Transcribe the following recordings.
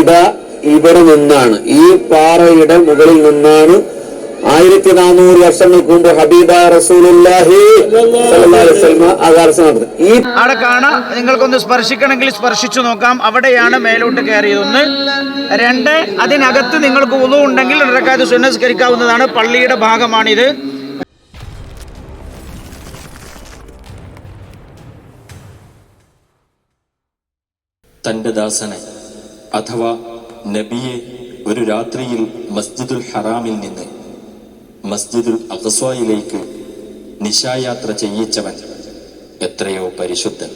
ഇതാ ഇവിടെ നിന്നാണ്. ഈ പാറയുടെ മുകളിൽ നിന്നാണ് ആയിരത്തി നാനൂറ് വർഷങ്ങൾക്ക് മുമ്പ് ഹബീബ റസൂലുള്ളാഹി സ്വല്ലല്ലാഹു അലൈഹി വസല്ലമ ആകാശം നടത്തുന്നത് ഈ അവിടെ കാണാം. നിങ്ങൾക്കൊന്ന് സ്പർശിക്കണമെങ്കിൽ സ്പർശിച്ചു നോക്കാം. അവിടെയാണ് മേലോട്ട് കയറിയത്. ഒന്ന് രണ്ട് അതിനകത്ത് നിങ്ങൾക്ക് ഉതവ് ഉണ്ടെങ്കിൽ ഇടക്കാതെ സുനസ്കരിക്കാവുന്നതാണ് പള്ളിയുടെ ഭാഗമാണിത്. തന്റെ ദാസനെ അഥവാ നബിയെ ഒരു രാത്രിയിൽ മസ്ജിദുൽ ഹറാമിൽ നിന്ന് മസ്ജിദുൽ അഖസ്വായിലേക്ക് നിശായാത്ര ചെയ്യിച്ചവൻ എത്രയോ പരിശുദ്ധൻ.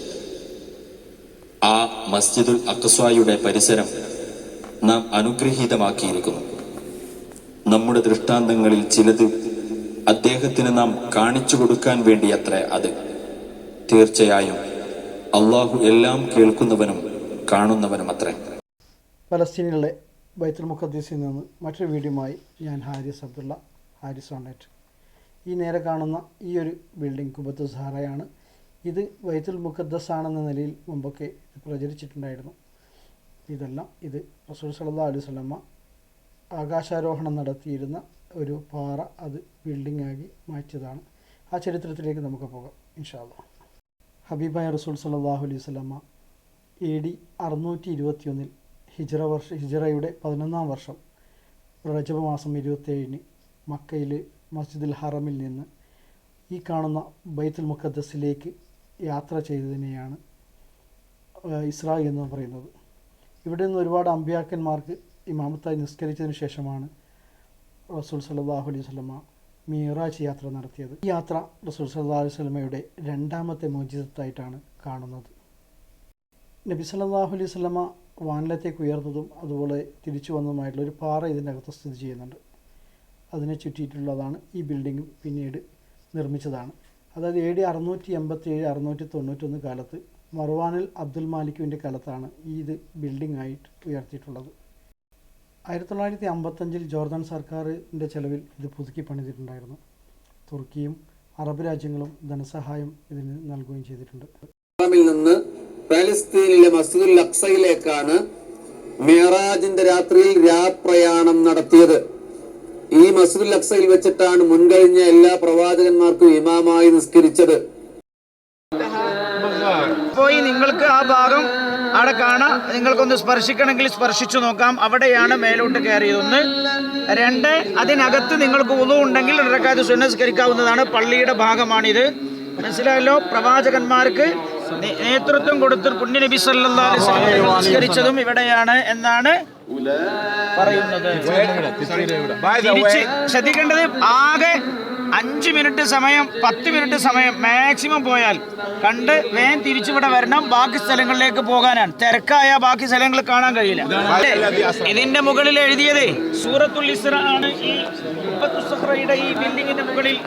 ആ മസ്ജിദുൽ അഖസ്വായുടെ പരിസരം നാം അനുഗ്രഹീതമാക്കിയിരിക്കുന്നു. നമ്മുടെ ദൃഷ്ടാന്തങ്ങളിൽ ചിലത് അദ്ദേഹത്തിന് നാം കാണിച്ചു കൊടുക്കാൻ വേണ്ടിയത്ര അത്. തീർച്ചയായും അള്ളാഹു എല്ലാം കേൾക്കുന്നവനും കാണുന്നവനും അത്രേ പലസ്തീനിലെ ബൈത്തുൽ മുഖദ്ദീസിൽ നിന്ന് മറ്റൊരു വീഡിയോയുമായി ഞാൻ ഹാരിസ് അബ്ദുള്ള ഹാരിസ് ഓൺലൈറ്റ് ഈ നേരെ കാണുന്ന ഈ ഒരു ബിൽഡിംഗ് കുബത്ത് സഹാറയാണ് ഇത് ബൈത്തുൽ മുഖദ്ദസ് ആണെന്ന നിലയിൽ മുമ്പൊക്കെ പ്രചരിച്ചിട്ടുണ്ടായിരുന്നു. ഇതെല്ലാം ഇത് റസൂൽ സല്ലാ അലൈഹി സ്വലമ്മ ആകാശാരോഹണം നടത്തിയിരുന്ന ഒരു പാറ അത് ബിൽഡിംഗ് ആക്കി മാറ്റിയതാണ്. ആ ചരിത്രത്തിലേക്ക് നമുക്ക് പോകാം ഇൻഷാല്ല ഹബീബായ റസൂൽ സല്ലാഹു അലൈഹി സ്വലമ്മ എ ഡി അറുന്നൂറ്റി ഇരുപത്തിയൊന്നിൽ ഹിജറ വർഷ ഹിജറയുടെ പതിനൊന്നാം വർഷം റജബ് മാസം ഇരുപത്തേഴിന് മക്കയിലെ മസ്ജിദുൽ ഹറമിൽ നിന്ന് ഈ കാണുന്ന ബൈത്തുൽ മുഖദ്ദസിലേക്ക് യാത്ര ചെയ്തതിനെയാണ് ഇസ്ര എന്ന് പറയുന്നത്. ഇവിടെ നിന്ന് ഒരുപാട് അമ്പിയാക്കന്മാർക്ക് ഇമാമത്തായി നിസ്കരിച്ചതിന് ശേഷമാണ് റസൂൽ സല്ലാഹു അലൈഹി സ്വലമ മീറാജ് യാത്ര നടത്തിയത്. ഈ യാത്ര റസൂൽ സല്ലാ അലൈഹി സ്വലമയുടെ രണ്ടാമത്തെ മോചിതത്തായിട്ടാണ് കാണുന്നത്. നബി സല്ലാഹു അലൈഹി വസല്ലമ വാനിലത്തേക്ക് ഉയർന്നതും അതുപോലെ തിരിച്ചു വന്നതുമായിട്ടുള്ള ഒരു പാറ ഇതിനകത്ത് സ്ഥിതി ചെയ്യുന്നുണ്ട്. അതിനെ ചുറ്റിയിട്ടുള്ളതാണ് ഈ ബിൽഡിംഗ് പിന്നീട് നിർമ്മിച്ചതാണ്. അതായത് എ ഡി അറുന്നൂറ്റി എൺപത്തി ഏഴ് അറുന്നൂറ്റി തൊണ്ണൂറ്റൊന്ന് കാലത്ത് മർവാനിൽ അബ്ദുൽ മാലിക്കുവിന്റെ കാലത്താണ് ഈ ഇത് ബിൽഡിംഗ് ആയിട്ട് ഉയർത്തിയിട്ടുള്ളത്. ആയിരത്തി തൊള്ളായിരത്തി അമ്പത്തഞ്ചിൽ ജോർദാൻ സർക്കാരിന്റെ ചെലവിൽ ഇത് പുതുക്കി പണിതിട്ടുണ്ടായിരുന്നു. തുർക്കിയും അറബ് രാജ്യങ്ങളും ധനസഹായം ഇതിന് നൽകുകയും ചെയ്തിട്ടുണ്ട്. നിന്ന് പാലസ്തീനിലെ മസ്ജിദുൽ അക്സയിലേക്കാണ് മെഹറാജിന്റെ രാത്രിയിൽ രാപ്രയാണം നടത്തിയത്. ഈ മസ്ജിദുൽ അക്സയിൽ വെച്ചിട്ടാണ് മുൻകഴിഞ്ഞ എല്ലാ പ്രവാചകന്മാർക്കും ഇമാമായി നിസ്കരിച്ചത്. പോയി നിങ്ങൾക്ക് ആ ഭാഗം അവിടെ കാണാം. നിങ്ങൾക്കൊന്ന് സ്പർശിക്കണമെങ്കിൽ സ്പർശിച്ചു നോക്കാം. അവിടെയാണ് മേലോട്ട് കയറിയത്. ഒന്ന് രണ്ട് അതിനകത്ത് നിങ്ങൾക്ക് ഉളു ഉണ്ടെങ്കിൽ ഇടക്കാതെ സുനസ്കരിക്കാവുന്നതാണ് പള്ളിയുടെ ഭാഗമാണിത്. മനസ്സിലായല്ലോ? പ്രവാചകന്മാർക്ക് നേതൃത്വം കൊടുത്ത് പുണ്യ നബി നമസ്കരിച്ചതും ഇവിടെയാണ് എന്നാണ് ശ്രദ്ധിക്കേണ്ടത് ആകെ അഞ്ച് മിനിറ്റ് സമയം പത്ത് മിനിറ്റ് സമയം മാക്സിമം പോയാൽ കണ്ട് വേഗം തിരിച്ചിവിടെ വരണം. ബാക്കി സ്ഥലങ്ങളിലേക്ക് പോകാനാണ്. തിരക്കായ ബാക്കി സ്ഥലങ്ങൾ കാണാൻ കഴിയില്ല. ഇതിന്റെ മുകളിൽ എഴുതിയത് സൂറത്തുൽ ഇസ്ര ആണ് ഈ ഈ ബിൽഡിങ്ങിന്റെ മുകളിൽ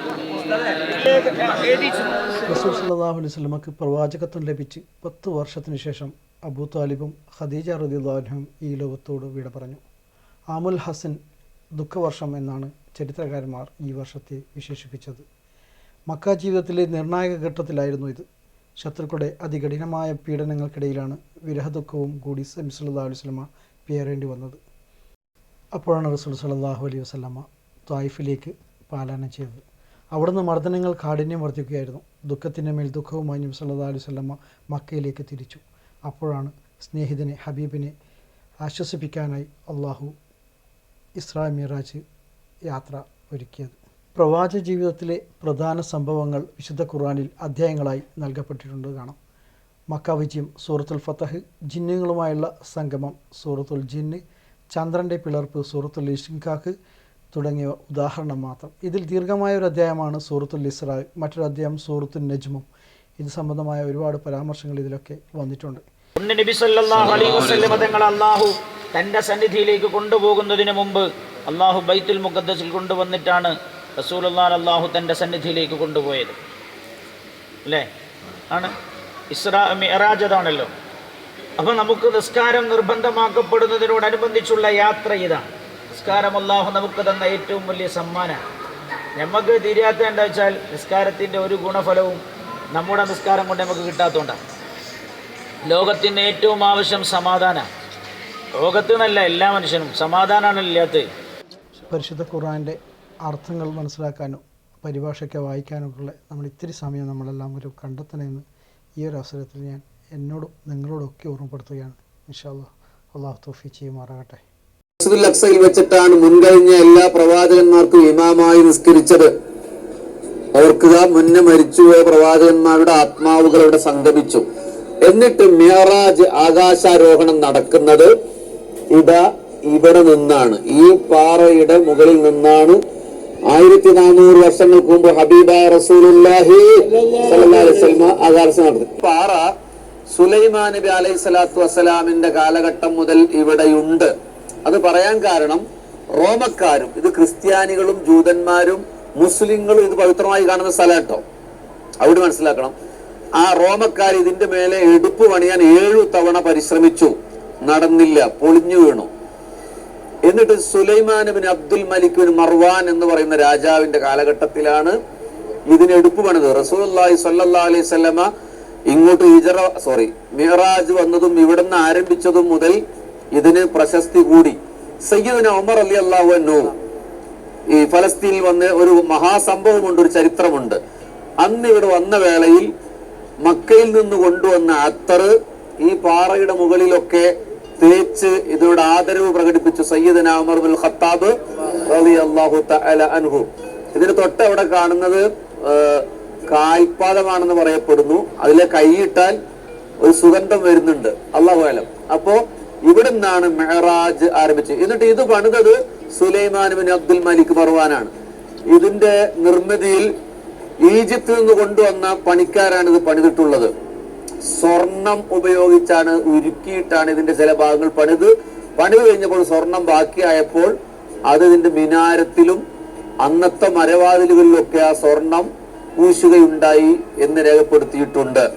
റസൂൽ സല്ലല്ലാഹു അലൈഹി വസല്ലമക്ക് പ്രവാചകത്വം ലഭിച്ച് പത്ത് വർഷത്തിന് ശേഷം അബൂ താലിബും ഖദീജ റദിയുള്ളാഹും ഈ ലോകത്തോട് വിട പറഞ്ഞു. ആമുൽ ഹസൻ ദുഃഖവർഷം എന്നാണ് ചരിത്രകാരന്മാർ ഈ വർഷത്തെ വിശേഷിപ്പിച്ചത്. മക്ക ജീവിതത്തിലെ നിർണായക ഘട്ടത്തിലായിരുന്നു ഇത്. ശത്രുക്കളുടെ അതികഠിനമായ പീഡനങ്ങൾക്കിടയിലാണ് വിരഹദുഃഖവും കൂടി നബി സല്ലല്ലാഹു അലൈഹി വസല്ലമ പേറേണ്ടി വന്നത്. അപ്പോഴാണ് റസൂൽ സല്ലല്ലാഹു അലൈഹി വസല്ലമ ത്വായിഫിലേക്ക് പാലായനം ചെയ്തത്. അവിടുന്ന് മർദ്ദനങ്ങൾ കാഠിന്യം വർദ്ധിക്കുകയായിരുന്നു. ദുഃഖത്തിന്റെ മേൽ ദുഃഖവുമായി നബി സല്ലാ അലൈഹി വസല്ലമ മക്കയിലേക്ക് തിരിച്ചു. അപ്പോഴാണ് സ്നേഹിതനെ ഹബീബിനെ ആശ്വസിപ്പിക്കാനായി അള്ളാഹു ഇസ്രാ മിറാജ് യാത്ര ഒരുക്കിയത്. പ്രവാച ജീവിതത്തിലെ പ്രധാന സംഭവങ്ങൾ വിശുദ്ധ ഖുർആാനിൽ അധ്യായങ്ങളായി നൽകപ്പെട്ടിട്ടുണ്ട് കാണാം. മക്ക വിജയം സൂറത്തുൽ ഫത്തഹ് ജിന്നുകളുമായുള്ള സംഗമം സൂറത്തുൽ ജിന്ന് ചന്ദ്രന്റെ പിളർപ്പ് സൂറത്തുൽ ഇഷ്കാഖ് തുടങ്ങിയവ ഉദാഹരണം മാത്രം. ഇതിൽ ദീർഘമായ ഒരു അധ്യായമാണ് സൂറത്തുൽ ഇസ്രാ മറ്റൊരു അധ്യായം സൂറത്തുൽ നജ്മും. ഇത് സംബന്ധമായ ഒരുപാട് പരാമർശങ്ങൾ ഇതിലൊക്കെ വന്നിട്ടുണ്ട്. തന്റെ സല്ലല്ലാഹു അലൈഹി വസല്ലം അല്ലാഹു സന്നിധിയിലേക്ക് കൊണ്ടുപോകുന്നതിന് മുമ്പ് അള്ളാഹു ബൈത്തുൽ മുഖദ്ദസിൽ കൊണ്ടുവന്നിട്ടാണ് റസൂലുള്ളാഹി അള്ളാഹു തന്റെ സന്നിധിയിലേക്ക് കൊണ്ടുപോയത്. അല്ലേ? ആണ്. ഇസ്രാ മിഅറാജ് അതാണല്ലോ. അപ്പോൾ നമുക്ക് നിസ്കാരം നിർബന്ധമാക്കപ്പെടുന്നതിനോടനുബന്ധിച്ചുള്ള യാത്ര ഇതാണ്. നിസ്കാരം അള്ളാഹു നമുക്ക് തന്ന ഏറ്റവും വലിയ സമ്മാനമാണ് നമുക്ക് തീരാത്ത എന്താ വെച്ചാൽ നിസ്കാരത്തിന്റെ ഒരു ഗുണഫലവും നമ്മുടെ നിസ്കാരം കൊണ്ട് നമുക്ക് കിട്ടാത്തതുകൊണ്ടാണ് ലോകത്തിന് ഏറ്റവും ആവശ്യം സമാധാനമാണ് ലോകത്ത് നിന്നല്ല എല്ലാ മനുഷ്യനും സമാധാനമാണ് ഇല്ലാത്തത്. പരിശുദ്ധ ഖുർആന്റെ അർത്ഥങ്ങൾ മനസ്സിലാക്കാനും പരിഭാഷയൊക്കെ വായിക്കാനുമൊക്കെ നമ്മൾ ഇത്തിരി സമയം നമ്മളെല്ലാം ഒരു കണ്ടെത്തണമെന്ന് ഈ ഒരു അവസരത്തിൽ ഞാൻ എന്നോടും നിങ്ങളോടൊക്കെ ഓർമ്മപ്പെടുത്തുകയാണ്. ഇൻഷാല്ലാ അള്ളാഹു തോഫി ചെയ്യുമാറാകട്ടെ. മസ്ജിദുൽ അക്സയിൽ വെച്ചിട്ടാണ് മുൻകഴിഞ്ഞ എല്ലാ പ്രവാചകന്മാർക്കും ഇമാമായി നിസ്കരിച്ചത്. ഓർക്കുക മുന്നേ മരിച്ചുപോയ പ്രവാചകന്മാരുടെ ആത്മാവുകൾ അവിടെ സംഗമിച്ചു. എന്നിട്ട് മിയറാജ് ആകാശാരോഹണം നടക്കുന്നത് ഇതാ ഇവിടെ നിന്നാണ്. ഈ പാറയുടെ മുകളിൽ നിന്നാണ്. ആയിരത്തി നാനൂറ് വർഷങ്ങൾക്ക് മുമ്പ് ഹബീബ വസല്ലമ ആകാശം നടത്തി പാറ സുലൈമാ നബി അലൈഹി സ്വലാത്തു വസ്സലാമിന്റെ കാലഘട്ടം മുതൽ ഇവിടെയുണ്ട്. അത് പറയാൻ കാരണം റോമക്കാരും ഇത് ക്രിസ്ത്യാനികളും ജൂതന്മാരും മുസ്ലിങ്ങളും ഇത് പവിത്രമായി കാണുന്ന സ്ഥലം കേട്ടോ അവിടെ മനസ്സിലാക്കണം. ആ റോമക്കാർ ഇതിന്റെ മേലെ എടുപ്പ് പണിയാൻ ഏഴു തവണ പരിശ്രമിച്ചു. നടന്നില്ല പൊളിഞ്ഞു വീണു. എന്നിട്ട് Sulaiman bin Abdul Malik bin Marwan എന്ന് പറയുന്ന രാജാവിന്റെ കാലഘട്ടത്തിലാണ് ഇതിന് എടുപ്പ് പണിത്. റസൂലി സല്ലാ അലൈഹി സ്വല്ലമ ഇങ്ങോട്ട് ഹിജറ സോറി മിഹറാജ് വന്നതും ഇവിടുന്ന് ആരംഭിച്ചതും മുതൽ ഇതിന് പ്രശസ്തി കൂടി. സയ്യിദിന ഉമർ അലി അള്ളാഹു ഈ ഫലസ്തീനിൽ വന്ന് ഒരു മഹാസംഭവമുണ്ട് ഒരു ചരിത്രമുണ്ട്. അന്ന് ഇവിടെ വന്ന വേളയിൽ മക്കയിൽ നിന്ന് കൊണ്ടുവന്ന അത്തർ ഈ പാറയുടെ മുകളിലൊക്കെ തേച്ച് ഇതിനോട് ആദരവ് പ്രകടിപ്പിച്ചു സയ്യിദന ഉമർ ബിൻ ഖത്താബ് അൻഹു. ഇതിന് തൊട്ട് അവിടെ കാണുന്നത് കാൽപാദമാണെന്ന് പറയപ്പെടുന്നു. അതിലെ കൈയിട്ടാൽ ഒരു സുഗന്ധം വരുന്നുണ്ട്. അള്ളാഹു അലം. അപ്പോ ഇവിടെ നിന്നാണ് മെഹറാജ് ആരംഭിച്ചത്. എന്നിട്ട് ഇത് പണിതത് സുലൈമാൻ ബിൻ അബ്ദുൽ മലിക് പറവാനാണ് ഇതിന്റെ നിർമ്മിതിയിൽ ഈജിപ്തിൽ നിന്ന് കൊണ്ടുവന്ന പണിക്കാരാണ് ഇത് പണിതിട്ടുള്ളത്. സ്വർണം ഉപയോഗിച്ചാണ് ഉരുക്കിയിട്ടാണ് ഇതിന്റെ ചില ഭാഗങ്ങൾ പണിത്. പണിത് കഴിഞ്ഞപ്പോൾ സ്വർണം ബാക്കിയായപ്പോൾ അത് ഇതിന്റെ മിനാരത്തിലും അന്നത്തെ മരവാതിലുകളിലൊക്കെ ആ സ്വർണം പൂശുകയുണ്ടായി എന്ന് രേഖപ്പെടുത്തിയിട്ടുണ്ട് ഏഹ്?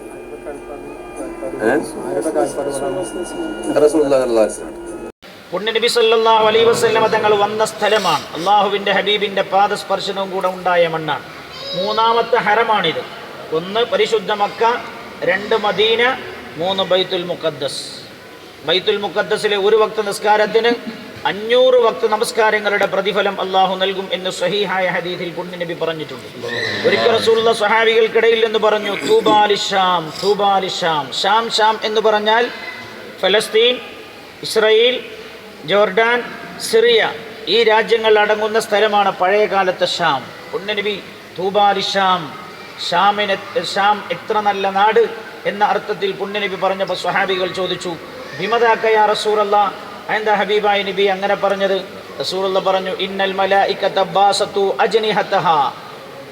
റസൂലുള്ളാഹി സ്വല്ലല്ലാഹു അലൈഹി വസല്ലം. പുണ്യനബി സല്ലല്ലാഹു അലൈഹി വസല്ലമ തങ്ങൾ വന്ന സ്ഥലമാണ്. അള്ളാഹുവിന്റെ ഹബീബിന്റെ പാദസ്പർശനവും കൂടെ ഉണ്ടായ മണ്ണാണ്. മൂന്നാമത്തെ ഹരമാണിത്. ഒന്ന് പരിശുദ്ധ മക്ക രണ്ട് മദീന മൂന്ന് ബൈത്തുൽ മുഖദ്ദസ്. ബൈത്തുൽ മുഖദ്ദസിലെ ഒരു വക്ത നിസ്കാരത്തിന് അഞ്ഞൂറ് വക്ത നമസ്കാരങ്ങളുടെ പ്രതിഫലം അള്ളാഹു നൽകും എന്ന് സഹീഹായ ഹദീഥിൽ നബി പറഞ്ഞിട്ടുണ്ട്. ഒരിക്കൽ റസൂലുള്ള സഹാബികൾക്കിടയിൽ എന്ന് പറഞ്ഞു തൂബാലിഷാം തൂബാലിഷാം തൂബാലി ഷാം ഷാം എന്ന് പറഞ്ഞാൽ ഫലസ്തീൻ ഇസ്രയേൽ ജോർഡാൻ സിറിയ ഈ രാജ്യങ്ങൾ അടങ്ങുന്ന സ്ഥലമാണ് പഴയ കാലത്തെ ഷാം. പുണ്യനബി നബി തൂബാലിഷാം ഷാമിന് ഷാം എത്ര നല്ല നാട്? എന്ന അർത്ഥത്തിൽ പുണ്യനബി പറഞ്ഞപ്പോൾ സ്വഹാബികൾ ചോദിച്ചു വിമതാക്കയ റസൂറല്ല എന്താ ഹബീബായ നബി അങ്ങനെ പറഞ്ഞത്? റസൂറുള്ള പറഞ്ഞു ഇന്നൽ മലായിക്കത്ത അജ്നിഹത്തഹ.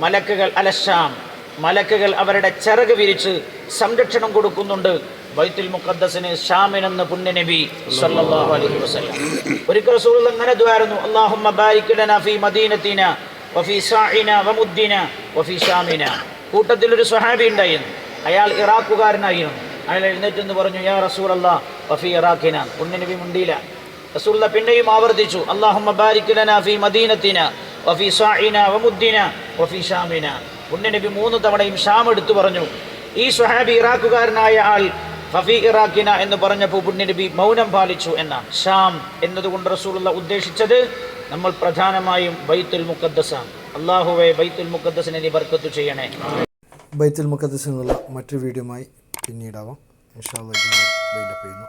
മലക്കുകൾ അലശാം. മലക്കുകൾ അവരുടെ ചിറക് വിരിച്ച് സംരക്ഷണം കൊടുക്കുന്നുണ്ട്. ബൈത്തുൽ മുഖദ്ദസിന് ഷാമിനെന്ന് പുണ്യനബി സല്ലല്ലാഹു അലൈഹി വസല്ലം. ഒരിക്കൽ റസൂൽ അങ്ങനെ ദ്വാരുന്നു അല്ലാഹുമ്മ ബാരിക് ലനാ ഫീ മദീനത്തിന വഫീ സാഇന വമുദ്ദിന വഫീ ഷാമിന. കൂട്ടത്തിൽ ഒരു സ്വഹാബി ഉണ്ടായിരുന്നു. അയാൾ ഇറാഖുകാരനായിരുന്നു. അയാൾ എഴുന്നേറ്റ് എന്ന് പറഞ്ഞു യാ റസൂലല്ല വഫീ ഇറാഖിന നബി മുണ്ടിയില്ല റസൂലുള്ള പിന്നെയും ആവർത്തിച്ചു അല്ലാഹുമ്മ ബാരിക് ലനാ ഫീ മദീനത്തിന വഫീ സാഇന വമുദ്ദിന വഫീ ഷാമിന. പുണ്യനബി മൂന്ന് തവണയും ഷാം എടുത്തു പറഞ്ഞു ഈ സ്വഹാബി ഇറാഖുകാരനായ ആൾ ഫഫി ഇറാഖിന എന്ന് പറഞ്ഞപ്പോൾ പുണ്യനബി മൗനം പാലിച്ചു എന്നാണ് ഷാം എന്നതുകൊണ്ട് റസൂലുള്ള ഉദ്ദേശിച്ചത് നമ്മൾ പ്രധാനമായും ബൈത്തുൽ മുഖദ്ദസാണ് അള്ളാഹുവെ ബൈത്തുൽ മുഖദ്ദസിനെ നീ ബർക്കത്ത് ചെയ്യണേ. ബൈത്തുൽ മുഖദ്ദസിൽ നിന്നുള്ള മറ്റൊരു വീഡിയോയുമായി പിന്നീടാവാം. ഇൻഷാല്ല അള്ളാഹ് ചെയ്യുന്നു.